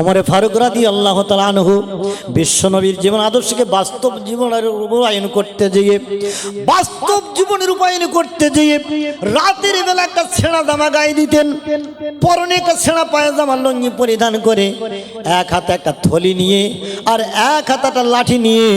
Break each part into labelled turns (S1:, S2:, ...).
S1: অমরে ফারুক রাদি আল্লাহ তালানহু বিশ্বনবীর জীবন, আদর্শকে বাস্তব জীবনের রূপায়ণ করতে যেয়ে, বাস্তব জীবনের রূপায়ণ করতে যেয়ে রাতের বেলা একটা ছেঁড়া জামা গায়ে দিতেন, পরনে একটা ছেঁড়া পায়জামা লঙ্গি পরিধান করে, এক হাতে একটা থলি নিয়ে আর এক হাতে একটা লাঠি নিয়ে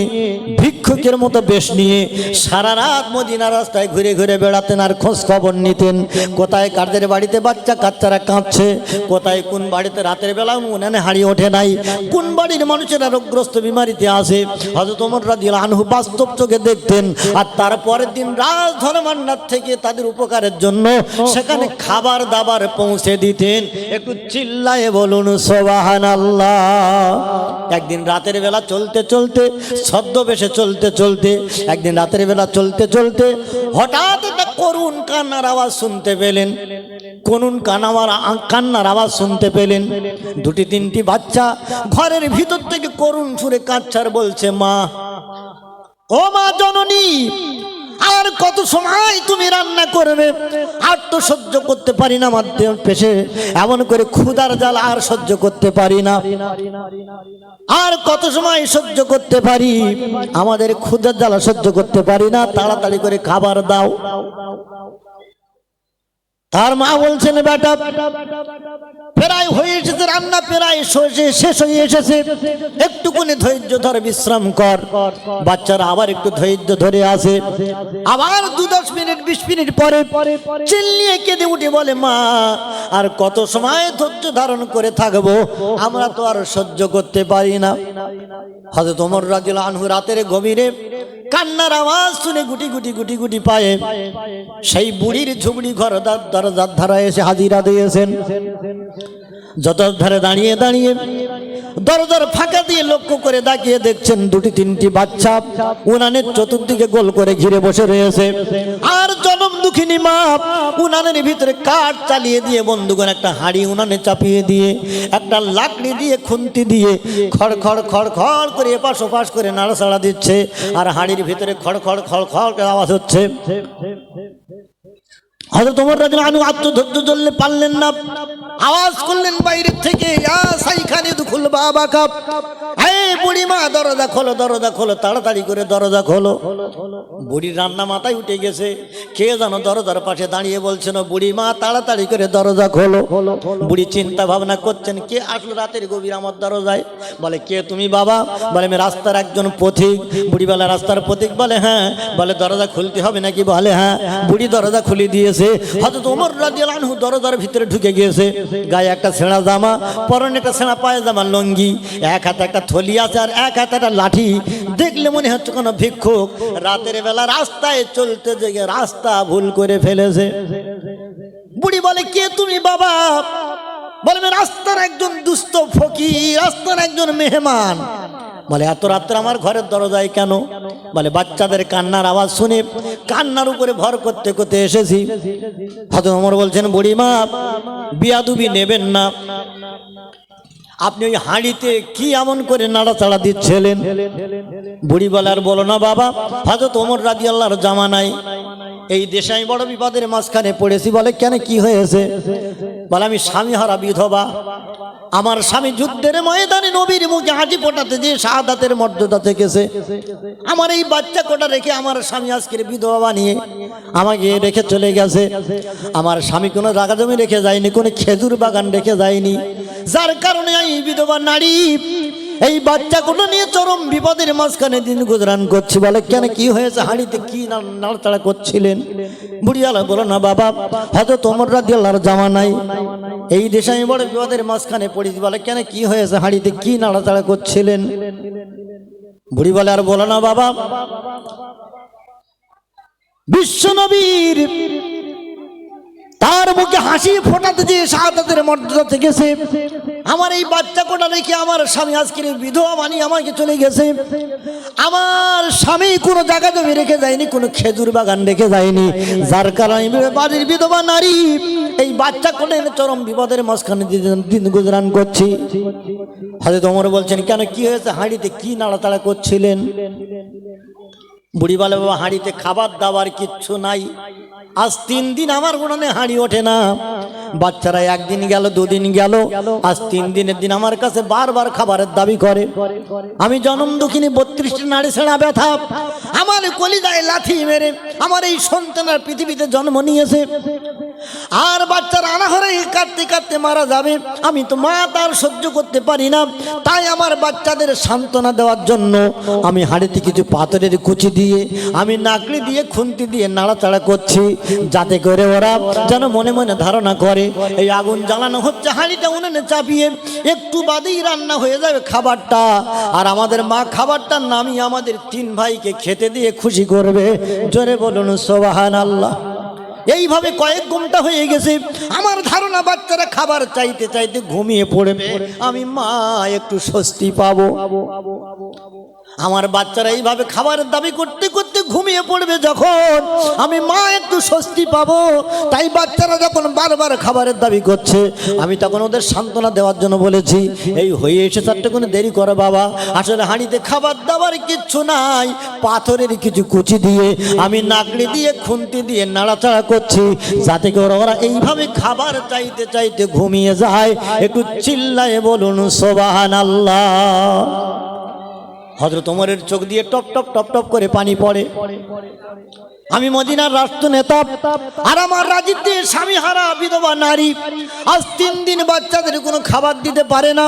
S1: ভিক্ষুকের মতো বেশ নিয়ে সারা রাত মদিনা রাস্তায় ঘুরে ঘুরে বেড়াতেন আর খোঁজ খবর নিতেন, কোথায় কাদের বাড়িতে বাচ্চা কাচ্চারা কাঁদছে কোথায় কোন বাড়িতে রাতের বেলা উনানে হারিয়ে ওঠে নাই। কোন বাড়ির মানুষেরা রোগগ্রস্ত বিমারিতে আসে হয়তো তোমর রাজি আনহু বাস্তব চোখে দেখতেন। আর তারপরের দিন রাজ ধর্মান্নার থেকে তাদের উপকারের জন্য সেখানে খাবার দাবার পৌঁছে দিতেন। একটু চিল্লায়ে বলুন সোবাহান একদিন রাতের বেলা চলতে চলতে, ছদ্মবেশে চলতে চলতে, একদিন রাতের বেলা চলতে চলতে হঠাৎ একটা করুণ কান্নার আওয়াজ শুনতে পেলেন। করুণ কানামার কান্নার আওয়াজ শুনতে পেলেন। দুটি তিনটি বাচ্চা ঘরের ভিতর থেকে করুণ সুরে কাচ্চার বলছে, মা, ও মা জননী, আর কত সময় তুমি রান্না করবে? আর তো সহ্য করতে পারি না মাধ্যম পেশে। এমন করে ক্ষুদার জাল আর সহ্য করতে পারি না। আর কত সময় সহ্য করতে পারি? আমাদের ক্ষুদার জ্বালা সহ্য করতে পারি না। তাড়াতাড়ি করে খাবার দাও। তার মা বলছেন, বেটা, প্রায় হয়ে এসেছে রান্না, প্রায় শেষে- হয়ে এসেছে। একটুকুনি ধৈর্য ধরে, বিশ্রাম কর। বাচ্চারা আবার একটু ধৈর্য ধরে আসে। আবার দু দশ মিনিট, বিশ মিনিট পরে চিল্লিয়ে কেঁদে উঠে বলে, মা, আর কত সময় ধৈর্য ধারণ করে থাকব? আমরা তো আর সহ্য করতে পারি না। হয়তো তোমার রাজিল আনহু রাতের গভীরে কান্নার আওয়াজ শুনে গুটি গুটি গুটি গুটি পায়ে সেই বুড়ির ঝুবড়ি ঘর দর- দরজার ধারা এসে হাজিরা দিয়েছেন। যত ধারে দাঁড়িয়ে দাঁড়িয়ে দরজার ফাঁকা দিয়ে লক্ষ্য করে তাকিয়ে দেখছেন দুটি তিনটি বাচ্চা। উনানের চতুর্দিকে গোল করে ঘিরে বসে রয়েছে। আর জনম দুঃখিনী মা, উনানের ভিতরে কাঠ চালিয়ে দিয়ে বন্ধুগণ একটা হাড়ি উনানে চাপিয়ে দিয়ে, একটা লাকড়ি দিয়ে খুন্তি দিয়ে খড় খড় খড় খড় করে এপাশ ওপাশ করে নাড়াচাড়া দিচ্ছে। আর হাড়ির ভিতরে খড় খড় খড় খড় আওয়াজ হচ্ছে। হয়তো তোমার রাজন আনু আত্মধৈর্য ধরলে পারলেন না। আওয়াজ করলেন বাইরে থেকে সাইখানে দুখুল বাবা কাপ। হে বুড়ি মা, দরজা খোলো দরজা খোলো, তাড়াতাড়ি করে দরজা খোলো। বুড়ির রান্না মাথায় উঠে গেছে। কে জানো দরজার পাশে দাঁড়িয়ে বলছেন বুড়ি মা, তাড়াতাড়ি করে দরজা খোলো। বুড়ি চিন্তা ভাবনা করছেন, কে আসলো রাতের গভীর আমার দরজায়? বলে, কে তুমি বাবা? বলে, আমি রাস্তার একজন পথিক। বুড়ি বলে, রাস্তার পথিক? বলে হ্যাঁ। বলে, দরজা খুলতে হবে নাকি? বলে হ্যাঁ। বুড়ি দরজা খুলে দিয়েছে। হয়তো তোমার রাজিয়াল আনহু দরজার ভিতরে ঢুকে গিয়েছে। গায়ে একটা ছেঁড়া জামা, পরনে একটা ছেঁড়া পায়জামা, লঙ্গি, এক হাতে একটা থলি আছে আর এক হাতে একটা লাঠি। দেখলে মনে হচ্ছে কোনো ভিক্ষুক। রাতের বেলা রাস্তায় চলতে জেগে রাস্তা ভুল করে ফেলেছে। বুড়ি বলে, কে তুমি বাবা? বলে রাস্তার একজন দুস্থ ফকির, রাস্তার একজন মেহমান। বলে, এত রাত্রে আমার ঘরের দরজায় কেন? বলে, বাচ্চাদের কান্নার আওয়াজ শুনে কান্নার উপরে ভর করতে করতে এসেছি। হয়তো আমার বলছেন, বুড়িমা, বিয়াদুবি নেবেন না। আপনি ওই হাঁড়িতে কি এমন করে নাড়াচাড়া দিচ্ছিলেন? বুড়ি বলে, আর বলো না বাবা হয়তো তোমর রাজি আল্লাহর জামা নাই এই দেশে আমি বড় বিপদের মাঝখানে পড়েছি। বলে, কেন কি হয়েছে? বলে, আমি স্বামী হারা বিধবা। আমার স্বামী যুদ্ধের ময়দানে নবীর মুখে হাঁটি ফোটাতে দিয়ে শাহাদাতের মর্যাদা থেকেছে। আমার এই বাচ্চা কোটা রেখে আমার স্বামী আজকের বিধবা বানিয়ে আমাকে রেখে চলে গেছে। আমার স্বামী কোনো রাগা জমি রেখে যায়নি, কোনো খেজুর বাগান রেখে যায়নি। যার কারণে এই বিধবা নারী। এই বাচ্চাগুলো নিয়ে চরম বিপদের মাঝখানে দিন গুজরান করছি। বলে, কেন, কি হয়েছে? হাঁড়িতে কি নাড়াচাড়া করছিলেন? বুড়িয়ালা বলো না বাবা হয়তো তোমার আল্লাহর জামা নাই। এই দেশে আমি বড় বিপদের মাঝখানে পড়েছি। বলে, কেন, কি হয়েছে? হাঁড়িতে কি নাড়াচাড়া করছিলেন? বুড়ি বলে, আর বলো না বাবা। বিশ্বনবীর তার মুখে হাসি ফোটাতে যে শাহাদাতের মর্যাদা থেকেছে। আমার এই বাচ্চা কোটা রেখে আমার স্বামী আজকের বিধবা মানি আমাকে চলে গেছে। আমার স্বামী কোনো জায়গা জমি রেখে যায়নি, কোনো খেজুর বাগান রেখে যায়নি। যার কারণে বাড়ির বিধবা নারী এই বাচ্চা কোটা এনে চরম বিপদের মাঝখানে দিন- গুজরান করছি। হাজে তোমর বলছেন, কেন কি হয়েছে? হাঁড়িতে কি নাড়াতাড়া করছিলেন? বুড়ি বাবা, হাঁড়িতে খাবার দাবার কিচ্ছু নাই। আজ তিন দিন আমার উনানে হাঁড়ি ওঠে না। বাচ্চারা একদিন গেল, দুদিন গেল, আজ তিন দিনের দিন আমার কাছে বারবার খাবারের দাবি করে। আমি জনম দুঃখিনী বত্রিশটি নারী সেনা ব্যথা। আমার কলিজায় লাথি মেরে আমার এই সন্তানের পৃথিবীতে জন্ম নিয়েছে। আর বাচ্চারা আনাহরে কাঁদতে কাঁদতে মারা যাবে। আমি তো মা তার সহ্য করতে পারি না। তাই আমার বাচ্চাদের সান্ত্বনা দেওয়ার জন্য আমি হাড়িতে কিছু পাথরের কুচি দিয়ে, আমি নাকড়ি দিয়ে, খুন্তি দিয়ে নাড়াচাড়া করছি। যাতে করে ওরা যেন মনে মনে ধারণা করে। এই আগুন জ্বালানো হচ্ছে, হাঁড়িটা উনুনে চাপিয়ে একটু বাদেই রান্না হয়ে যাবে খাবারটা। আর আমাদের মা খাবারটা নামিয়ে আমাদের তিন ভাইকে খেতে দিয়ে খুশি করবে। জোরে বলুন সোবাহান আল্লাহ এইভাবে কয়েক ঘণ্টা হয়ে গেছে, আমার ধারণা বাচ্চারা খাবার চাইতে চাইতে ঘুমিয়ে পড়বে। আমি মা, একটু স্বস্তি পাবো। আমার বাচ্চারা এইভাবে খাবারের দাবি করতে করতে ঘুমিয়ে পড়বে যখন আমি মা একটু স্বস্তি পাবো। তাই বাচ্চারা যখন বারবার খাবারের দাবি করছে, আমি তখন ওদের সান্ত্বনা দেওয়ার জন্য বলেছি, এই হয়ে এসে তারটা কোনো দেরি করে বাবা। আসলে হাঁড়িতে খাবার দাবার কিচ্ছু নাই, পাথরের কিছু কুচি দিয়ে আমি নাকড়ি দিয়ে, খুন্তি দিয়ে নাড়াচাড়া করছি, যাতে করে ওরা এইভাবে খাবার চাইতে চাইতে ঘুমিয়ে যায়। একটু চিল্লায় বলুন সোবাহান আল্লাহ হজরত ওমরের চোখ দিয়ে টপ টপ টপ টপ করে পানি পড়ে। আমি মদিনার রাষ্ট্র নেতা আর আমার রাজিতে স্বামী হারা বিধবা নারী, আজ তিন দিন বাচ্চাদের কোনো খাবার দিতে পারে না।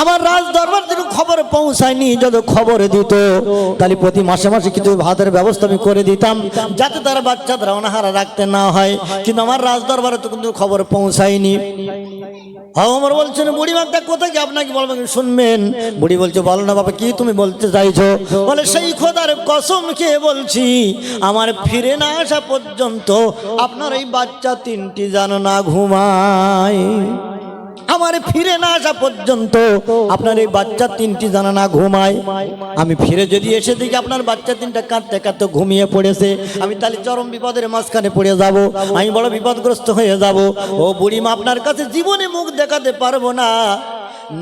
S1: আমার রাজ দরবার থেকে খবর পৌঁছায়নি যত খবর দিত, তাহলে প্রতি মাসে মাসে কিছু ভাতের ব্যবস্থা আমি করে দিতাম, যাতে তার বাচ্চাদের অনাহারা রাখতে না হয়। কিন্তু আমার রাজ দরবারে তো কিন্তু খবর পৌঁছায়নি। আমার বলছেন বুড়ি মাতা কোথায় কি আপনাকে বলবেন শুনবেন। বুড়ি বলছে, বলো না বাবা, কি তুমি বলতে চাইছো? বলে, সেই খোদার কসম খেয়ে বলছি, আমার ফিরে না আসা পর্যন্ত আপনার এই বাচ্চা তিনটি যেন না ঘুমায়। আমার ফিরে না আসা পর্যন্ত আপনার এই বাচ্চা তিনটি জানা না ঘুমায়। আমি ফিরে যদি এসে দেখি আপনার বাচ্চা তিনটা কাঁদতে কাঁদতে ঘুমিয়ে পড়েছে, আমি তাহলে চরম বিপদের মাঝখানে পড়ে যাব, আমি বড় বিপদগ্রস্ত হয়ে যাব। ও বুড়িমা, আপনার কাছে জীবনে মুখ দেখাতে পারব না,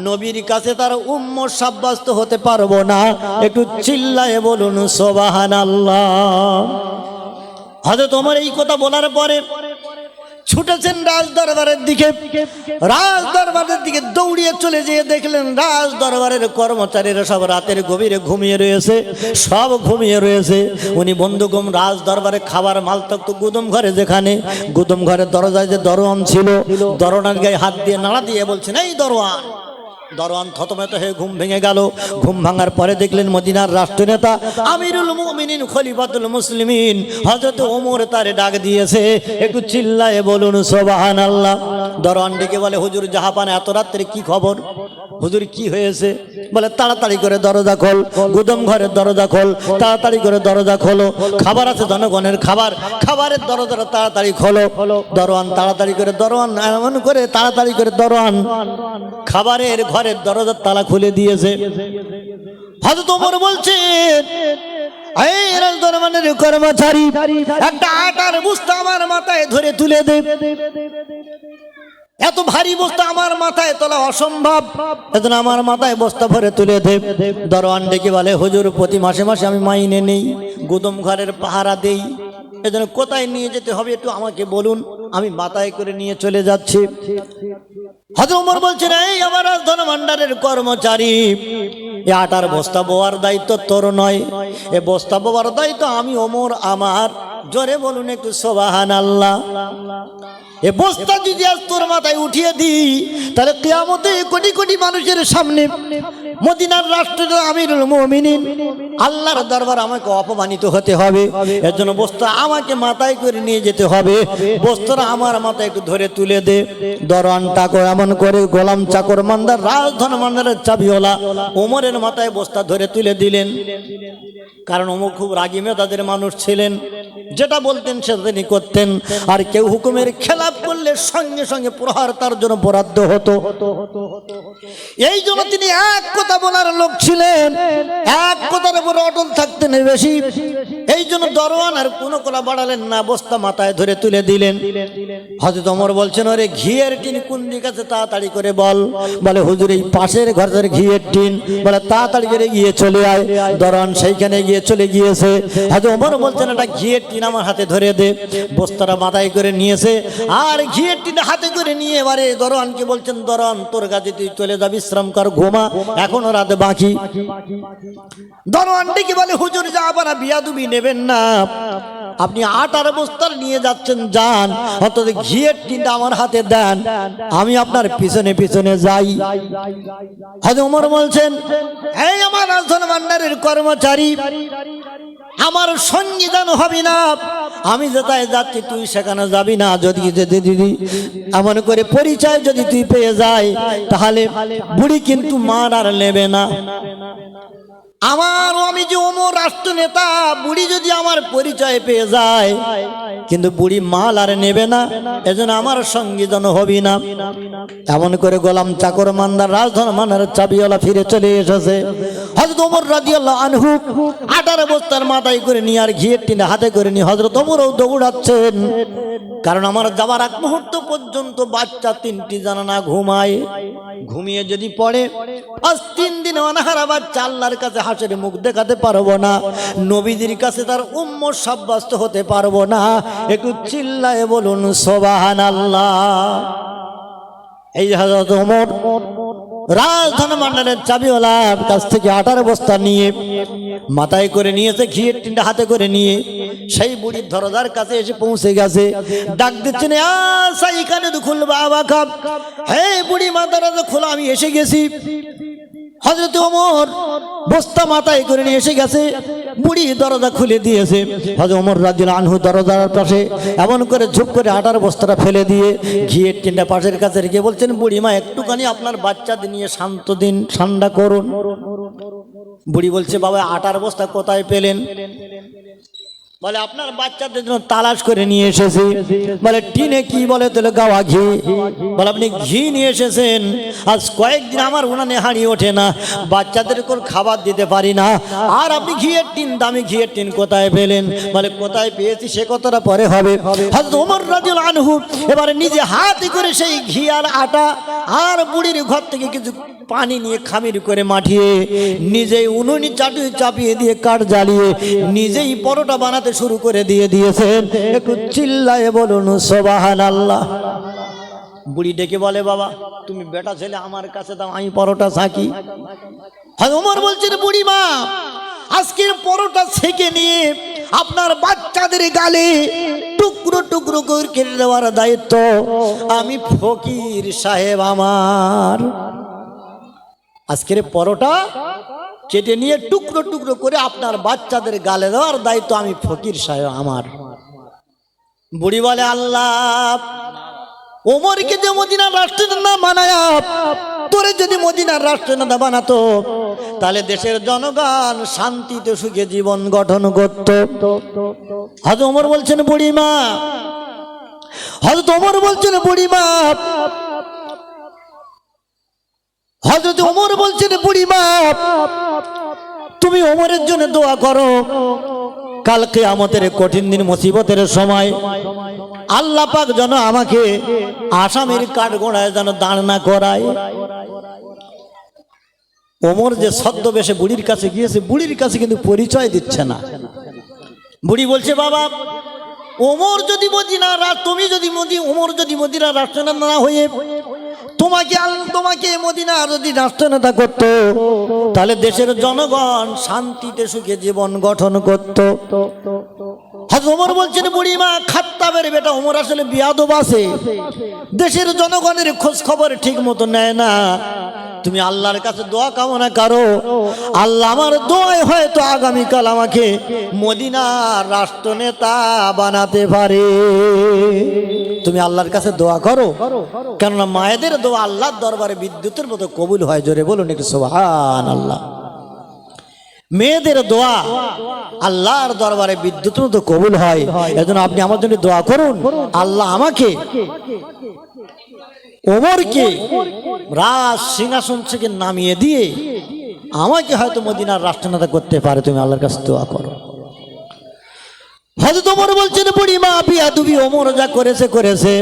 S1: নবীর কাছে তার উম্ম সাব্যস্ত হতে পারব না। একটু চিল্লায় বলুন সোবাহান আল্লাহ হয়তো তোমার এই কথা বলার পরে ছুটেছেন রাজ দরবারের দিকে। রাজ দরবারের দিকে দৌড়িয়ে চলে যেয়ে দেখলেন রাজ দরবারের কর্মচারীরা সব রাতের গভীরে ঘুমিয়ে রয়েছে। সব ঘুমিয়ে রয়েছে। উনি বন্ধুগম রাজ দরবারে খাবার মাল থাকতো গুদম ঘরে যেখানে। গুদম ঘরে দরজায় যে দরোয়ান ছিল, দরোয়ানের গায়ে হাত দিয়ে নাড়া দিয়ে বলছেন, এই দরোয়ান দরওয়ান থতমেত হয়ে ঘুম ভেঙে গেল। ঘুম ভাঙার পরে দেখলেন মদিনার রাষ্ট্রনেতা আমিরুল মুমিনিন, খলিফাতুল মুসলিমিন। হযরত ওমর তারে ডাক দিয়েছে, একটু চিল্লায়ে বলুন সুবহান আল্লাহ দরওয়ান ডেকে বলে, হুজুর জাহাপান এত রাত্রে কি খবর? হুজুর, কি হয়েছে? বলে, তাড়াতাড়ি করে দরজা খোল, গুদম ঘরের দরজা খোল, তাড়াতাড়ি করে দরজা খোলো। খাবার আছে জনগণের খাবার, খাবারের দরজাটা তাড়াতাড়ি খোলো। দরওয়ান তাড়াতাড়ি করে দরওয়ান এমন করে তাড়াতাড়ি করে দরওয়ান খাবারের ঘরের দরজার তালা খুলে দিয়েছে। হয়তো তোমার বলছেন এই রাজদরবানের কর্মচারী, একটা আটার বুঝতে আমার মাথায় ধরে তুলে দে। এত ভারী বস্তা আমার মাথায় তোলা অসম্ভব। এজন্য আমার মাথায় বস্তা ভরে তুলে দে। দরওয়ান ডেকে বলে, হুজুর, প্রতি মাসে মাসে আমি মাইনে নেই, গুদম ঘরের পাহারা দেই। এজন্য কোথায় নিয়ে যেতে হবে একটু আমাকে বলুন, আমি মাথায় করে নিয়ে চলে যাচ্ছি। হজরত উমর বলছেন, এই আমার ধন ভান্ডারের কর্মচারী। এ আটার বস্তা বোয়ার দায়িত্ব তোর নয়। এ বস্তা বোয়ার দায়িত্ব আমি ওমর আমার। জোরে বলুন একটু সোবাহান আল্লাহ এ বস্তা যদি আজ তোর মাথায় উঠিয়ে দিই, তাহলে কেয়ামতে কোটি কোটি মানুষের সামনে মদিনার রাষ্ট্রের আমিরুল মুমিনিন, আল্লাহর দরবার আমাকে অপমানিত হতে হবে। এর জন্য বস্তা আমাকে মাথায় করে নিয়ে যেতে হবে। বস্তাটা আমার মাথায় একটু ধরে তুলে দে। দরওয়ান টাকর এমন করে, গোলাম চাকর মান্দার, রাজধন মান্দারের চাবিওয়ালা ওমরের মাথায় বস্তা ধরে তুলে দিলেন। কারণ ওমর খুব রাগি মেধাদের মানুষ ছিলেন। যেটা বলতেন সেটা তিনি করতেন। আর কেউ হুকুমের খেলাপ করলে সঙ্গে সঙ্গে প্রহার তার জন্য বরাদ্দ হতো। এই জন্য তিনি এক কথা বলার লোক ছিলেন। এক কথার উপরে অটল থাকতেন বেশি। এই জন্য দরওয়ান আর কোনো কোলা বাড়ালেন না, বস্তা মাথায় ধরে তুলে দিলেন। হজরত অমর বলছেন, ওরে ঘিয়ের টিন কোন দিক আছে তাড়াতাড়ি করে বল। বলে, হুজুর, এই পাশের ঘরের ঘিয়ের টিন। বলে, তাড়াতাড়ি করে গিয়ে চলে আয়। দরওয়ান সেইখানে গিয়ে চলে গিয়েছে। হজরত অমর বলছেন, এটা ঘিয়ের টিন আমার হাতে ধরে দে। বস্তারা মাথায় করে নিয়েছে। আর ঘিয়ের টিন হাতে করে নিয়ে এবারে দরওয়ানকে বলছেন দরওয়ান তোর কাছে তুই চলে যা বিশ্রাম কর, ঘুমা। এখনও রাতে বাকি। দরওয়ান ডেকে বলে, হুজুর, যা আবার বিয়াদুবি নেবেন না। আপনি আটার বস্তার নিয়ে যাচ্ছেন, যান। অন্তত ঘিয়ের টিনটা আমার হাতে দেন। আমি আপনার পিছনে পিছনে যাই। হয়তো ওমর বলছেন, এই আমার রাজন ভান্ডারের কর্মচারী আমার সঙ্গীদান হবি না। আমি যেটায় যাচ্ছি, তুই সেখানে যাবি না। যদি যদি দিদি এমন করে পরিচয় যদি তুই পেয়ে যায়, তাহলে বুড়ি কিন্তু মার আর নেবে না। আমার আমি যে ওমর রাষ্ট্র নেতা, বুড়ি যদি আমার পরিচয় পেয়ে যায়, কিন্তু বুড়ি মাল আর নেবে না, এজন্য আমার সঙ্গী যেন হবি না। এমন করে গোলাম চাকর মান্দার রাজধন মানের চাবিওয়ালা ফিরে চলে এসেছে। হজরত ওমর রাদিয়াল্লাহু আনহু আটার বস্তার মাথায় করে নিয়ে আর ঘিয়ের টিনে হাতে করে নিয়ে হজরত ওমরও দৌড়াচ্ছেন। কারণ আমার যাবার এক মুহূর্ত পর্যন্ত বাচ্চা তিনটি জানানা ঘুমায়। ঘুমিয়ে যদি পড়ে আজ তিন দিন অনাহারা বাচ্চা আল্লাহর কাছে হাসের মুখ দেখাতে পারব না। নবীদের কাছে তার উম্ম সাব্যস্ত হতে পারব না। একটু চিল্লায় বলুন সোবাহান আল্লাহ এই যে হজরত ওমর, রাজধান মন্ডলের চাবিওয়ালার কাছ থেকে আটার বস্তা নিয়ে মাথায় করে নিয়েছে, ঘিয়ের টিনটা হাতে করে নিয়ে সেই বুড়ির ধরদার কাছে এসে পৌঁছে গেছে। ডাক এখানে দুখুল বাবা কাপ হে বুড়ি মাতারা খোলা, আমি এসে গেছি। হজরত ওমর বস্তা মাথায় করে নিয়ে এসে গেছে বুড়ি দরজা খুলে দিয়েছে। হজরত ওমর রাজুল আনহু দরজার পাশে এমন করে ঝুপ করে আটার বস্তাটা ফেলে দিয়ে ঘিয়ের টিনটা পাশের কাছে রেখে বলছেন, বুড়ি মা, একটুখানি আপনার বাচ্চাদের নিয়ে শান্ত দিন, ঠান্ডা করুন। বুড়ি বলছে, বাবা, আটার বস্তা কোথায় পেলেন? বলে, আপনার বাচ্চাদের জন্য তালাশ করে নিয়ে এসেছি। বলে, টিনে কি বলে তাহলে গাওয়া ঘি? বলে, আপনি ঘি নিয়ে এসেছেন। আজ কয়েকদিন আমার উনানে হাঁড়িয়ে ওঠে না। বাচ্চাদের কোন খাবার দিতে পারি না। আর আপনি ঘিয়ের টিন, দামি ঘিয়ের টিন কোথায় পেলেন? বলে, কোথায় পেয়েছি সে কথাটা পরে হবে? ওমর রাজুল আনহু এবারে নিজে হাতে করে সেই ঘি আর আটা আর বুড়ির ঘর থেকে কিছু পানি নিয়ে খামির করে মাঠিয়ে নিজেই উনুনি চাটুই চাপিয়ে দিয়ে কাঠ জ্বালিয়ে নিজেই পরোটা বানাতে শুরু করে দিয়ে দিয়েছেন। একটু চিল্লায় বলুন সোবাহান আল্লাহ বুড়ি ডেকে বলে, বাবা, তুমি বেটা ছেলে, আমার কাছে দাও, আমি পরোটা থাকি ওমর বলছেন, বুড়ি মা, আজকের পরোটা ছেঁকে নিয়ে আপনার বাচ্চাদের গালে টুকরো টুকরো করে কেটে দেওয়ার দায়িত্ব আমি ফকির সাহেব আমার। আজকের পরোটা কেটে নিয়ে টুকরো টুকরো করে আপনার বাচ্চাদের গালে দেওয়ার দায়িত্ব আমি ফকির সাহেব আমার। বুড়ি বলে, আল্লাহ, ওমরকে যে মদিনার রাষ্ট্রের না বানায় তোরে যদি মদিনার রাষ্ট্রনেতা বানাতো, তাহলে দেশের জনগণ শান্তিতে সুখে জীবন গঠন করত। হয়তো ওমর বলছেন বুড়ি বুড়িমা হয়তো ওমর বলছেন, বুড়িমা হজরত ওমর বলছেন বুড়িমা তুমি ওমরের জন্য দোয়া করো। কালকে আমাদের কঠিন দিন, মুসিবতের সময় আল্লাহ পাক যেন আমাকে আসামের কাঠগোড়ায় যেন দাঁড় না করায়। ওমর যে ছদ্মবেশে বুড়ির কাছে গিয়েছে, বুড়ির কাছে কিন্তু পরিচয় দিচ্ছে না। বুড়ি বলছে, বাবা, ওমর যদি মদিনা তুমি যদি মদি ওমর যদি মদিনা রাষ্ট্রনেতা না হয়ে তোমাকে তোমাকে মদিনা যদি রাষ্ট্রনেতা করত তাহলে দেশের জনগণ শান্তিতে সুখে জীবন গঠন করত। খাত্তাবের বেটা ওমর আসলে বিয়াদব আছে। দেশের জনগণের খোঁজ খবর ঠিক মতো নেয় না। তুমি আল্লাহর কাছে দোয়া কামনা করো। আল্লাহ আমার দোয়ায় হয়তো আগামীকাল আমাকে মদিনার রাষ্ট্রনেতা বানাতে পারে। তুমি আল্লাহর কাছে দোয়া করো। কেননা মায়েদের দোয়া আল্লাহর দরবারে বিদ্যুতের মতো কবুল হয়। জোরে বলুন একটু সোহান আল্লাহ মেয়েদের দোয়া আল্লাহর দরবারে বিদ্যুৎ মতো কবুল হয়। এজন্য আপনি আমার জন্য দোয়া করুন। আল্লাহ আমাকে ওমরকে রাজ সিংহাসন থেকে নামিয়ে দিয়ে আমাকে হয়তো মদিনার রাষ্ট্রনেতা করতে পারে। তুমি আল্লাহর কাছে দোয়া করো। হয়তো ওমর বলছেন, বুড়ি মা, বিয়া দুবি ওমর যা করেছে করেছে।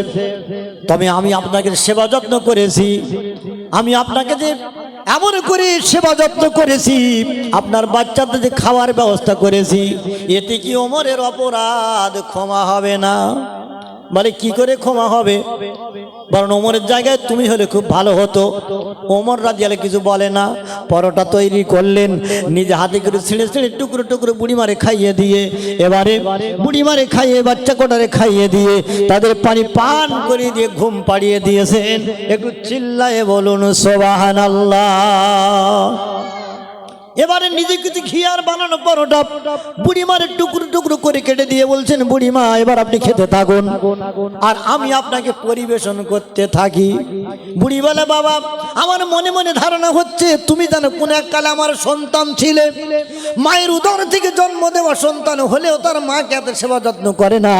S1: তবে আমি আপনাকে সেবা যত্ন করেছি। আমি আপনাকে যে এমন করে সেবা যত্ন করেছি, আপনার বাচ্চাদের যে খাওয়ার ব্যবস্থা করেছি, এতে কি ওমরের অপরাধ ক্ষমা হবে না? মানে কি করে ক্ষমা হবে? বরং ওমরের জায়গায় তুমি হলে খুব ভালো হতো। ওমর রাজিয়ালে কিছু বলে না। পরোটা তৈরি করলেন, নিজে হাতে করে ছিঁড়ে ছিঁড়ে টুকরো টুকরো বুড়ি মারে খাইয়ে দিয়ে, এবারে বুড়ি মারে খাইয়ে, বাচ্চা কোটারে খাইয়ে দিয়ে, তাদের পানি পান করে দিয়ে ঘুম পাড়িয়ে দিয়েছেন। একটু চিল্লায়ে বলুন সোবাহান এবারে নিজে কিছু ঘিয়ার বানানো পরোটা বুড়িমারে টুকরো টুকরো করে কেটে দিয়ে বলছেন বুড়িমা এবার আপনি খেতে থাকুন। আর আমি আপনাকে পরিবেশন করতে থাকি। বুড়ি বলে, বাবা, আমার মনে মনে ধারণা হচ্ছে তুমি জানো কোন এক কালে আমার সন্তান ছিলে। মায়ের উদর থেকে জন্ম দেওয়া সন্তান হলেও তার মাকে এত সেবা যত্ন করে না?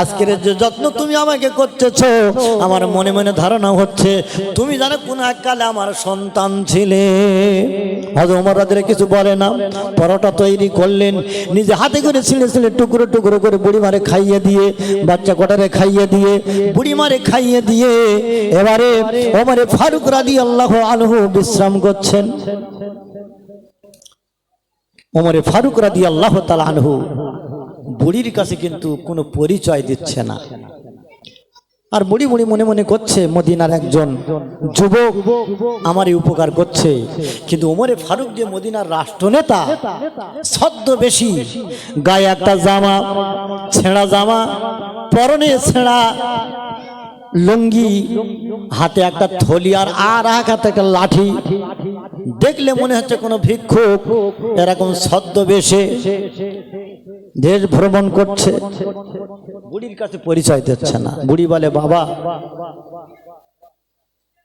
S1: আজকের যে যত্ন তুমি আমাকে করতেছ, আমার মনে মনে ধারণা হচ্ছে তুমি জানো কোন এক কালে আমার সন্তান ছিলে। ওমর রাজের কিছু বলে না। পরোটা তৈরি করলেন। নিজে হাতে করে ছিঁড়ে ছিঁড়ে টুকরো টুকরো করে বুড়ি মারে খাইয়ে দিয়ে, বাচ্চা কটারে খাইয়ে দিয়ে, বুড়ি মারে খাইয়ে দিয়ে, এবারে ওমরে ফারুক রাদি আল্লাহ আলহু বিশ্রাম করছেন। ওমরে ফারুক রাদি আল্লাহ তালা আনহু বুড়ির কাছে কিন্তু কোনো পরিচয় দিচ্ছে না। আর বুড়ি বুড়ি মনে মনে করছে, মদিনার একজন যুবক আমারই উপকার করছে। কিন্তু ওমরে ফারুক যে মদিনার রাষ্ট্রনেতা সদ্য বেশি, গায়ে একটা জামা, ছেঁড়া জামা, পরনে ছেঁড়া লুঙ্গি, হাতে একটা থলি আর আর এক হাতে একটা লাঠি। দেখলে মনে হচ্ছে কোনো ভিক্ষুক, এরকম ছদ্মবেশে দেশ ভ্রমণ করছে। বুড়ির কাছে পরিচয় দিচ্ছে না। বুড়ি বলে, বাবা,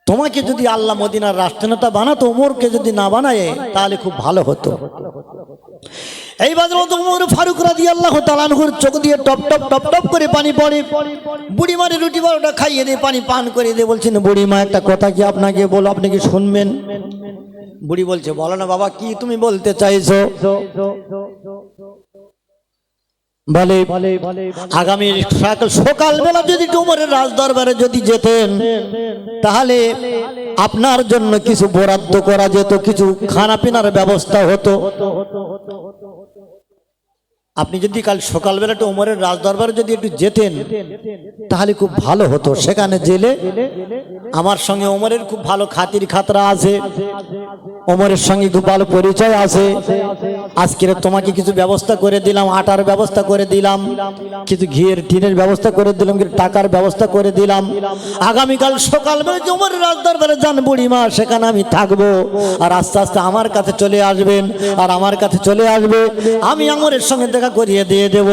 S1: তোমাকে যদি আল্লাহ মদিনার রাষ্ট্রনেতা বানাতো, ওমরকে যদি না বানায়, তাহলে খুব ভালো হতো। এই বাজার ফারুক রাজি আল্লাহ তালানহুর চোখ দিয়ে টপ টপ টপ টপ করে পানি পড়ে। বুড়ি মারে রুটি বারোটা খাইয়ে দিয়ে পানি পান করে দিয়ে বলছেন, বুড়ি মা, একটা কথা কি আপনাকে বলো, আপনি কি শুনবেন? বুড়ি বলছে, বলো না বাবা, কি তুমি বলতে চাইছো? বলে আগামী সকাল সকালবেলা যদি ডুমরের রাজদরবারে যদি যেতেন তাহলে আপনার জন্য কিছু বরাদ্দ করা যেত কিছু খানা পিনার ব্যবস্থা হতো। আপনি যদি কাল সকালবেলা একটু উমরের রাজ দরবারে যদি একটু যেতেন, তাহলে খুব ভালো হতো। সেখানে জেলে আমার সঙ্গে ওমরের খুব ভালো খাতির খাতরা আছে। ওমরের সঙ্গে খুব ভালো পরিচয় আছে। আজকের তোমাকে কিছু ব্যবস্থা করে দিলাম, আটার ব্যবস্থা করে দিলাম, কিছু ঘিয়ের, টিনের ব্যবস্থা করে দিলাম, কিছু টাকার ব্যবস্থা করে দিলাম। আগামীকাল সকালবেলা যে ওমরের রাজ দরবারে যান বুড়িমা, সেখানে আমি থাকব। আর আস্তে আস্তে আমার কাছে চলে আসবেন, আর আমার কাছে চলে আসবে। আমি আমরের সঙ্গে দেখা করিয়ে দিয়ে দেব।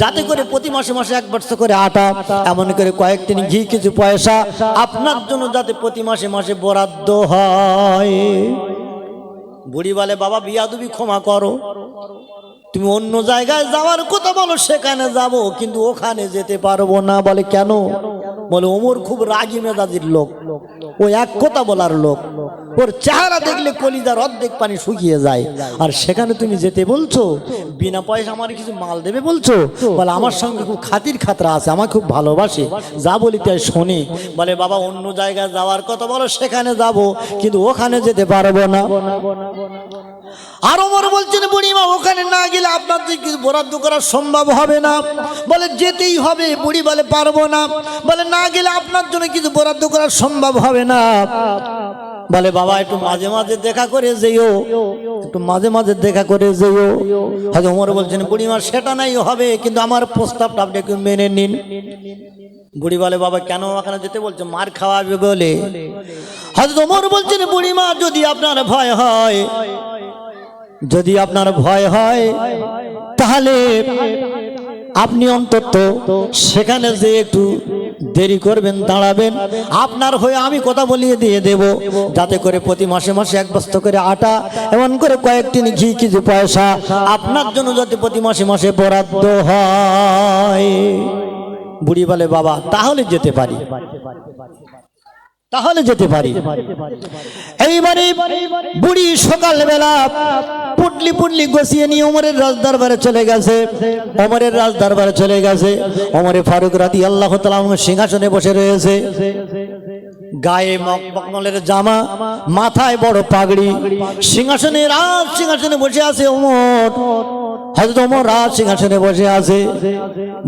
S1: যাতে করে প্রতি মাসে মাসে এক বছর করে আটা, এমন করে কয়েকদিন ঘি, কিছু পয়সা আপনার জন্য যাতে প্রতি মাসে মাসে বরাদ্দ হয়। বুড়ি বলে বাবা, বিয়াদুবি ক্ষমা করো। তুমি অন্য জায়গায় যাওয়ার কথা বলো, সেখানে যাব, কিন্তু ওখানে যেতে পারব না। বলে, কেন? বলে, ওমর খুব রাগি মেজাজির লোক। ও এক কথা বলার লোক। ওর চেহারা দেখলে কলিজার অর্ধেক পানি শুকিয়ে যায়। আর সেখানে তুমি যেতে বলছো? বিনা পয়সা আমার কিছু মাল দেবে বলছো? বলে, আমার সঙ্গে খুব খাতির খাতরা আছে আমার খুব ভালোবাসে। যা বলি তাই শোনে। বলে, বাবা, অন্য জায়গায় যাওয়ার কথা বলো, সেখানে যাব, কিন্তু ওখানে যেতে পারব না। আর ওমর বলছেন, বুড়িমা, ওখানে না গেলে আপনার কিছু বরাদ্দ করা সম্ভব হবে না? বলে, যেতেই হবে, বুড়ি বলে, পারব না। বলে, না গেলে আপনার জন্য কিছু বরাদ্দ করা সম্ভব হবে না। বলে, বাবা, একটু মাঝে মাঝে দেখা করে যেও। একটু মাঝে মাঝে দেখা করে যেও। হয়তো ওমর বলছেন, বুড়িমা, সেটা নাই, হবে, কিন্তু আমার প্রস্তাবটা আপনি একটু মেনে নিন। বুড়ি বলে, বাবা, কেন ওখানে যেতে বলছে? মার খাওয়াবে বলে। হয়তো ওমর বলছেন, বুড়িমা, যদি আপনার ভয় হয় যদি আপনার ভয় হয়, তাহলে আপনি অন্তত সেখানে যে একটু দেরি করবেন, দাঁড়াবেন, আপনার হয়ে আমি কথা বলিয়ে দিয়ে দেব। যাতে করে প্রতি মাসে মাসে এক বস্তা করে আটা, এমন করে কয়েকদিন ঘি, কিছু পয়সা আপনার জন্য যাতে প্রতি মাসে মাসে বরাদ্দ হয়। বুড়ি বলে বাবা, তাহলে যেতে পারি। তাহলে যেতে পারি। এইবারে বুড়ি সকালবেলা পুটলি পুটলি গছিয়ে নিয়ে ওমরের রাজ দরবারে চলে গেছে। ওমরের রাজ দরবারে চলে গেছে। ওমরে ফারুক রাতি আল্লাহ সিংহাসনে বসে রয়েছে। গায়ে মকমলের জামা, মাথায় বড় পাগড়ি, সিংহাসনে রাজ সিংহাসনে বসে আছে ওমর। হয়তো ওমর রাজ সিংহাসনে বসে আছে।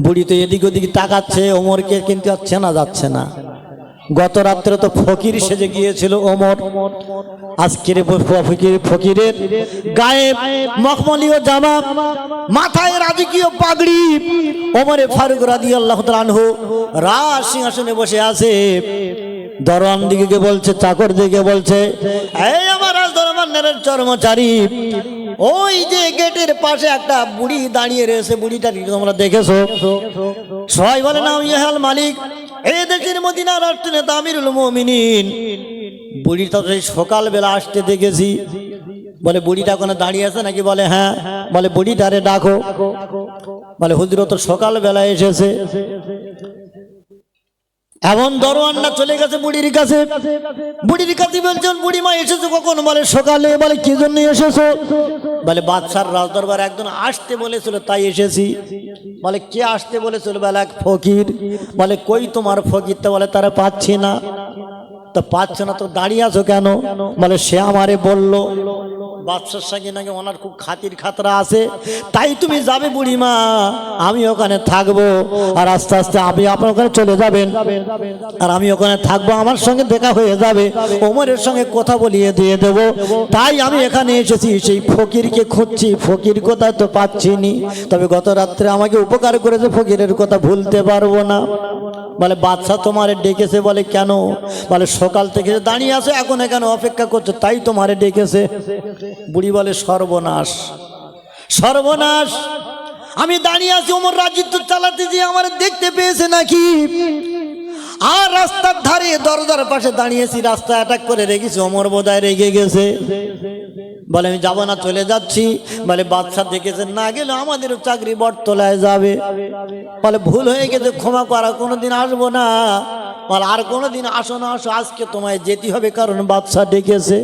S1: বুড়ি তো এদিক ওদিক তাকাচ্ছে, ওমরকে কিন্তু আর চেনা যাচ্ছে না। গত রাত্রে তো ফকির সেজে গিয়েছিল ওমর। আজকের ফকির ফকিরের গায়ে মখমলীয় জামা, মাথায় রাজকীয় পাগড়ি। ওমরে ফারুক রাদি আল্লাহ আনহু রাজ সিংহাসনে বসে আছে। দরওয়ান দিকে বলছে, চাকর দিকে বলছে, এই আমার রাজ দরবানের কর্মচারী ওই যে গেটের পাশে একটা বুড়ি দাঁড়িয়ে রয়েছে বুড়িটা তোমরা দেখেছ? সবাই বলে না আমি হাল মালিক। এই দেশের মদিনার রাষ্ট্র তামিরুল মমিনিন। বুড়িটা সেই সকালবেলা আসতে দেখেছি। বলে, বুড়িটা কোনো দাঁড়িয়ে আছে নাকি? বলে হ্যাঁ। বলে, বুড়িটারে ডাকো। বলে হুজরত সকালবেলা এসেছে। এমন দরওয়ান্না চলে গেছে বুড়ির কাছে। বুড়ির কাছে বলছেন বুড়ি মা, এসেছ কখন? বলে, সকালে। বলে, কি জন্য এসেছ? বলে, বাদশার রাজদরবার একজন আসতে বলেছিল, তাই এসেছি। বলে, কে আসতে বলেছিল? বলে, এক ফকির। বলে, কই তোমার ফকিরটা? বলে, তারা পাচ্ছি না। তো পাচ্ছে না, তো দাঁড়িয়ে আছো কেন? বলে, সে আমারে বলল, বাদশার সঙ্গে নাকি ওনার খুব খাতির খাতরা আছে। তাই তুমি যাবে বুড়িমা, আমি ওখানে থাকব, আর আস্তে আস্তে আপনি আপনার ওখানে চলে যাবেন। আর আমি ওখানে থাকব, আমার সঙ্গে দেখা হয়ে যাবে। ওমরের সঙ্গে কথা বলিয়ে দিয়ে দেবো। তাই আমি এখানে এসেছি, সেই ফকিরকে খুঁজছি। ফকির কোথায় তো পাচ্ছি নি। তবে গত রাত্রে আমাকে উপকার করেছে, ফকিরের কথা ভুলতে পারব না। বলে, বাদশা তোমারে ডেকেছে বলে, কেন? বলে, সকাল থেকে দাঁড়িয়ে আছে, এখন এখানে অপেক্ষা করছে, তাই তোমারে ডেকেছে। বুড়ি বলে, সর্বনাশ। সর্বনাশ। আমি দাঁড়িয়ে আছি, ওমর রাজিত্ব চালাতে যে আমার দেখতে পেয়েছে নাকি? আর রাস্তার ধারে দরজার পাশে দাঁড়িয়েছি, রাস্তা অ্যাটাক করে রেখেছি, অমর বোধহয় রেগে গেছে। বলে, আমি যাব না, চলে যাচ্ছি। বলে বাদশা দেখেছে না গেলে আমাদেরও চাকরি বটতলায় যাবে। বলে, ভুল হয়ে গেছে, ক্ষমা করা কোনোদিন আসব না। বলে, আর কোনোদিন আসো না, আসো, আজকে তোমায় যেতে হবে, কারণ বাদশা ডেকেছে।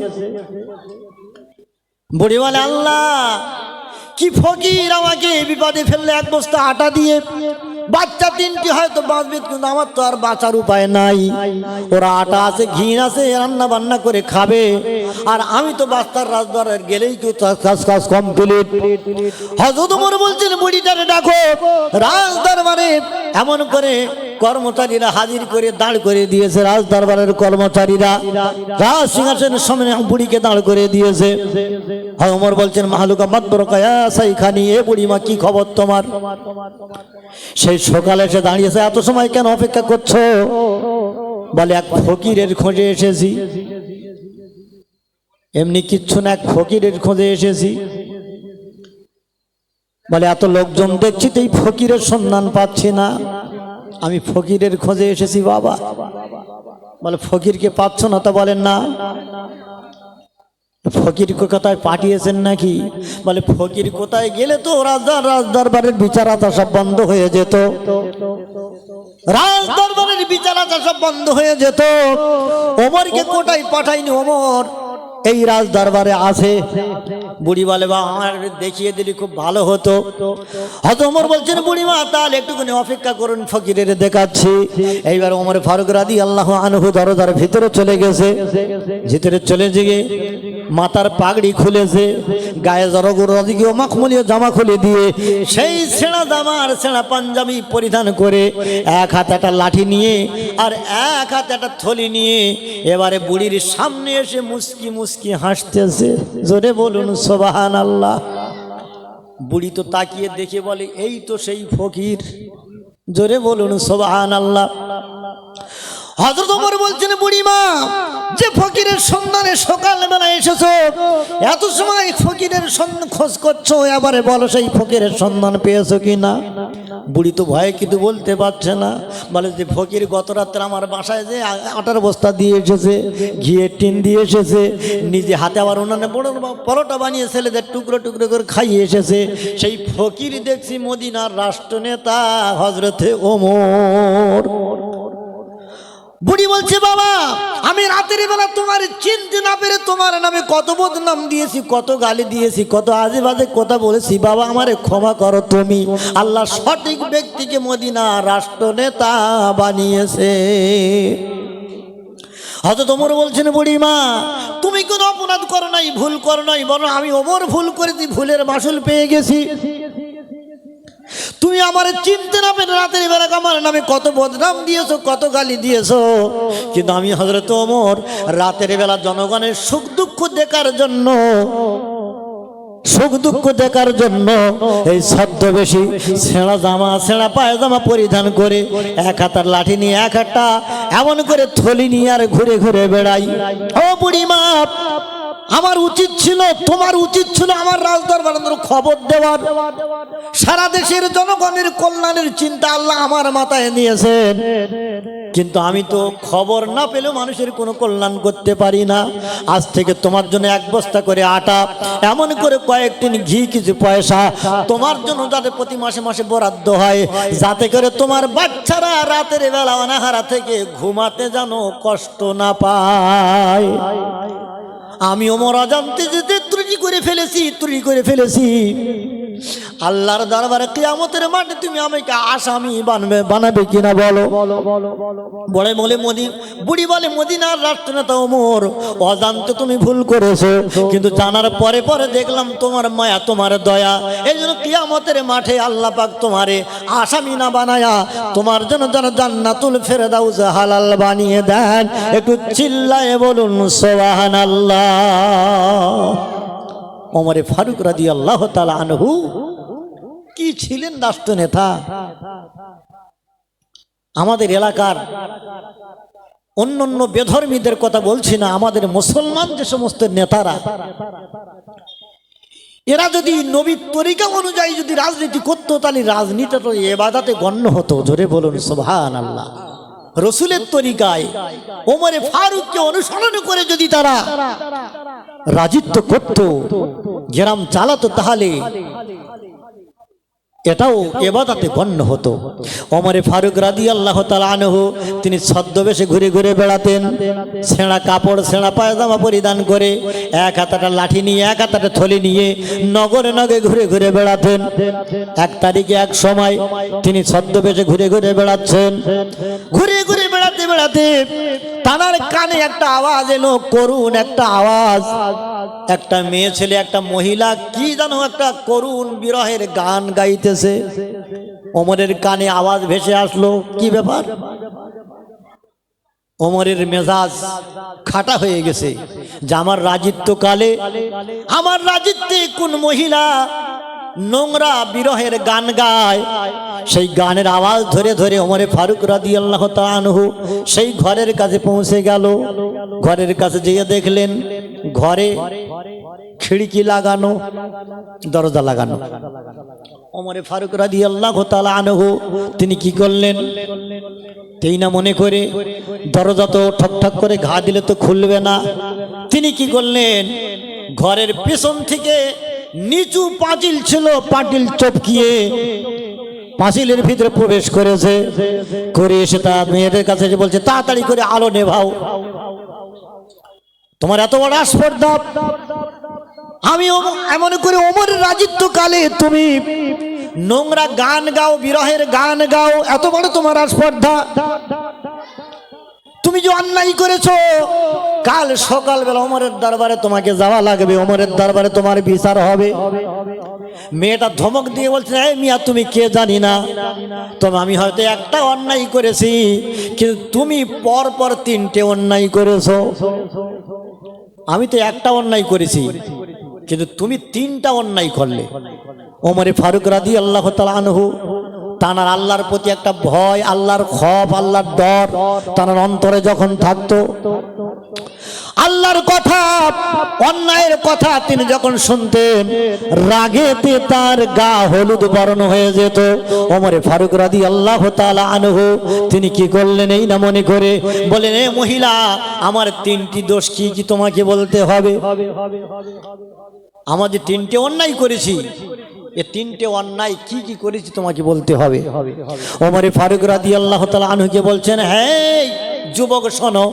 S1: বুড়ি বলে, আল্লাহ, কি ফকির আমাকে বিপদে ফেললে, এক বস্তা আটা দিয়ে বাচ্চা তিনটি হয়তো বাঁচবে, কিন্তু আমার তো আর বাঁচার উপায় নাই। ওরা আটা আছে ঘি আছে, রান্না বান্না করে খাবে। আর আমি তো বাস্তার রাজদ্বারের গেলেই কেউ কাজ কাজ কমপ্লিট হজরত উমর বলছেন, বুড়িটারে ডাকো, রাজদরবারে এমন করে কর্মচারীরা হাজির করে দাঁড় করে দিয়েছে রাজ দরবারের কর্মচারীরা। রাজ সিংহাসনের সামনে বুড়িকে দাঁড় করে দিয়েছে। অমর বলছেন, মাহলুকা মাদ্রকায়া সাইখানি, এ বুড়িমা, কি খবর তোমার? সেই সকালে এসে দাঁড়িয়েছে, এত সময় কেন অপেক্ষা করছ? বলে, এক ফকিরের খোঁজে এসেছি। এমনি কিচ্ছু না, এক ফকিরের খোঁজে এসেছি। বলে, এত লোকজন দেখছি তো এই ফকিরের সন্ধান পাচ্ছি না। আমি ফকিরের খোঁজে এসেছি, বাবা। বলে, ফকিরকে পাচ্ছ না তা বলেন না। ফকির কোথায় পাঠিয়েছেন নাকি? বলে, ফকির কোথায় গেলে তো রাজদার রাজদরবারের বিচারাতা সব বন্ধ হয়ে যেত। রাজদরবারের বিচারাতা সব বন্ধ হয়ে যেত। ওমরকে কোটায় পাঠাইনি ওমর। এই রাজ দরবারে আছে। বুড়ি বলে বা, আমার দেখিয়ে দিলি খুব ভালো হতো। হয়তো ওমর বলছেন বুড়ি মা তাহলে একটুখানি অপেক্ষা করুন, ফকিরের দেখাচ্ছি। এইবার ওমর ফারুক রাদি আল্লাহ আনহু দরজার ভিতরে চলে গেছে। ভিতরে চলে গিয়ে মাথার পাগড়ি খুলেছে, গায়ে জরগুর রাজকীয় মাখমলীয় জামা খুলে দিয়ে সেই ছেঁড়া জামা আর ছেঁড়া পাঞ্জাবি পরিধান করে এক হাতে একটা লাঠি নিয়ে আর এক হাতে একটা থলি নিয়ে এবারে বুড়ির সামনে এসে মুস্কি মুস্কি হাসতেছে। জোরে বলুন সোবাহান আল্লাহ বুড়ি তো তাকিয়ে দেখে বলে, এই তো সেই ফকির। জোরে বলুন সোবাহান আল্লাহ হজরত ওমর বলছেন বুড়িমা যে ফকিরের সন্ধানে সকালবেলা এসেছ, এত সময় ফকিরের সন্ধান খোঁজ করছ, এবারে বলো সেই ফকিরের সন্ধান পেয়েছ কি না বুড়ি তো ভয়ে কিন্তু বলতে পারছে না। বলে যে, ফকির, গত রাত্রে আমার বাসায় যে আটার বস্তা দিয়ে এসেছে, ঘিয়ের টিন দিয়ে এসেছে, নিজে হাতে আবার উনানে বড় পরোটা বানিয়ে ছেলেদের টুকরো টুকরো করে খাইয়ে এসেছে। সেই ফকির দেখছি মদিনার রাষ্ট্রনেতা হজরতে ওমর। বুড়ি বলছে, বাবা, আমি রাতের বেলা তোমার চিনতে না পেরে তোমার নামে কত বদনাম দিয়েছি, কত গালি দিয়েছি, কত আজে বাজে কথা বলেছি। বাবা, আমারে ক্ষমা করো তুমি। আল্লাহ সঠিক ব্যক্তিকে মদিনা রাষ্ট্রনেতা বানিয়েছে। হয়তো তোমার বলছেন, বুড়ি মা, তুমি কোনো অপরাধ করো নাই, ভুল করো নাই বলো আমি ওমর ভুল করেছি, ভুলের মাসুল পেয়ে গেছি। তুমি আমার চিনতে না পেরে রাতের বেলা আমার নামে কত বদনাম দিয়েছ, কত গালি দিয়েছ। কিন্তু আমি হজরত ওমর রাতের বেলা জনগণের সুখ দুঃখ দেখার জন্য, সুখ দুঃখ দেখার জন্য এই ছদ্মবেশী ছেঁড়া জামা, ছেঁড়া পায়জামা পরিধান করে এক হাতার লাঠি নিয়ে এক হাতটা এমন করে থলি নিয়ে আর ঘুরে ঘুরে বেড়াই। ও বুড়িমা আমার উচিত ছিল, তোমার উচিত ছিল আমার রাজদরবার খবর দেওয়ার। সারা দেশের জনগণের কল্যাণের চিন্তা আল্লাহ আমার মাথায় নিয়েছেন। কিন্তু আমি তো খবর না পেলেও মানুষের কোনো কল্যাণ করতে পারি না। আজ থেকে তোমার জন্য এক বস্তা করে আটা, এমন করে কয়েকদিন ঘি, কিছু পয়সা, তোমার জন্য যাতে প্রতি মাসে মাসে বরাদ্দ হয়, যাতে করে তোমার বাচ্চারা রাতের বেলা অনাহারা থেকে ঘুমাতে যেন কষ্ট না পায়। আমি ওমর অজান্তে যেতে ত্রুটি করে ফেলেছি ত্রুটি করে ফেলেছি। আল্লাহর দরবারে কিয়ামতের মাঠে তুমি আমাকে আসামি বানবে বানাবে কিনা বলো? বলে বলে মোদি বুড়ি বলে মদিনার রাষ্ট্রনেতা ওমর অজান্তে তুমি ভুল করেছ। কিন্তু জানার পরে পরে দেখলাম তোমার মায়া তোমার দয়া। এই জন্য কিয়ামতের মাঠে আল্লাহ পাক তোমারে আসামি না বানায়া তোমার জন্য যেন জান্নাতুল ফেরদাউস হালাল বানিয়ে দেন। একটু চিল্লায় বলুন সোবাহান আল্লাহ ওমরে ফারুক রাদি আল্লাহ তালা আনহু। কি ছিলেন রাষ্ট্রনেতা? আমাদের এলাকার অন্য অন্য বেধর্মীদের কথা বলছি না, আমাদের মুসলমান যে সমস্ত নেতারা, এরা যদি নবীর তরিকা অনুযায়ী যদি রাজনীতি করতো, তাহলে রাজনীতি তো এবাদাতে গণ্য হতো। জোরে বলুন সোভান আল্লাহ রসুলের তরিকায় ওমরে ফারুককে অনুসরণ করে যদি তারা রাজিত্ব করত গ্রাম চালাতো তাহলে এটাও এবাদাতে গণ্য হতো। অমরে ফারুক রাদি আল্লাহ আনহু, তিনি ছদ্মবেশে ঘুরে ঘুরে বেড়াতেন ছেঁড়া কাপড় ছেঁড়া পায়জামা পরিধান করে এক হাতাটা লাঠি নিয়ে, এক হাতাটা থলি নিয়ে নগরে নগে ঘুরে ঘুরে বেড়াতেন। এক তারিখে এক সময় তিনি ছদ্মবেশে ঘুরে ঘুরে বেড়াচ্ছেন। ঘুরে ঘুরে বেড়াতে বেড়াতে তানার কানে একটা আওয়াজ এলো করুন একটা আওয়াজ। একটা মেয়ে ছেলে, একটা মহিলা, কি জানো একটা করুণ বিরহের গান গাইতেছে ওমরের কানে আওয়াজ ভেসে আসলো। কি ব্যাপার? ওমরের মেজাজ খাটা হয়ে গেছে। যে আমার রাজিত্ব কালে আমার রাজিত্বে কোন মহিলা নোংরা বিরহের গান গায়, সেই গানের আওয়াজ ধরে ধরে ওমরে ফারুক রাদি আল্লাহ আনহু সেই ঘরের কাছে পৌঁছে গেল। ঘরের কাছে যেয়ে দেখলেন ঘরে খিড়কি লাগানো, দরজা লাগানো। ওমরে ফারুক রাদি আল্লাহ আনহু, তিনি কি করলেন? তেই না মনে করে দরজা তো ঠকঠক করে ঘা দিলে তো খুলবে না। তিনি কি করলেন? ঘরের পেছন থেকে নিচু পাঁচিল ছিল পাটিল চপকিয়ে পাঁচিলের ভিতরে প্রবেশ করেছে। করে এসে তা মেয়েদের কাছে এসে বলছে, তাড়াতাড়ি করে আলো নেভাও। তোমার এত বড় আস্পর্ধা আমি এমন করে ওমরের রাজিত্ব কালে তুমি নোংরা গান গাও, বিরহের গান গাও, এত বড় তোমার স্পর্ধা। তুমি যে অন্যায় করেছ, কাল সকালবেলা অমরের দরবারে তোমাকে যাওয়া লাগবে অমরের দরবারে তোমার বিচার হবে। মেয়েটা ধমক দিয়ে বলছে, এই মিয়া, তুমি কে জানি না। তবে আমি হয়তো একটা অন্যায় করেছি, কিন্তু তুমি পর পর তিনটে অন্যায় করেছ। আমি তো একটা অন্যায় করেছি। কিন্তু তুমি তিনটা অন্যায় করলে। ওমরে ফারুক রাদি আল্লাহ আনহু, তানার আল্লাহর প্রতি একটা ভয়, আল্লাহর খপ, আল্লাহর ডর, তানার অন্তরে যখন থাকতো আল্লাহর কথা, অন্যায়ের কথা তিনি যখন শুনতেন, রাগেতে তার গা হলুদ বরণ হয়ে যেত। ওমরে ফারুক রাদি আল্লাহ তালা আনহু, তিনি কি করলেন এই না মনে করে? বলেন, এ মহিলা, আমার তিনটি দোষ কি কি তোমাকে বলতে হবে? আমাদের তিনটে অন্যায় করেছি। এ তিনটে অন্যায় কি কি করেছি তোমাকে বলতে হবে? ওমরে ফারুক রাদি আল্লাহ তালা আনহুকে বলছেন হ্যাঁ যুবক শোনো।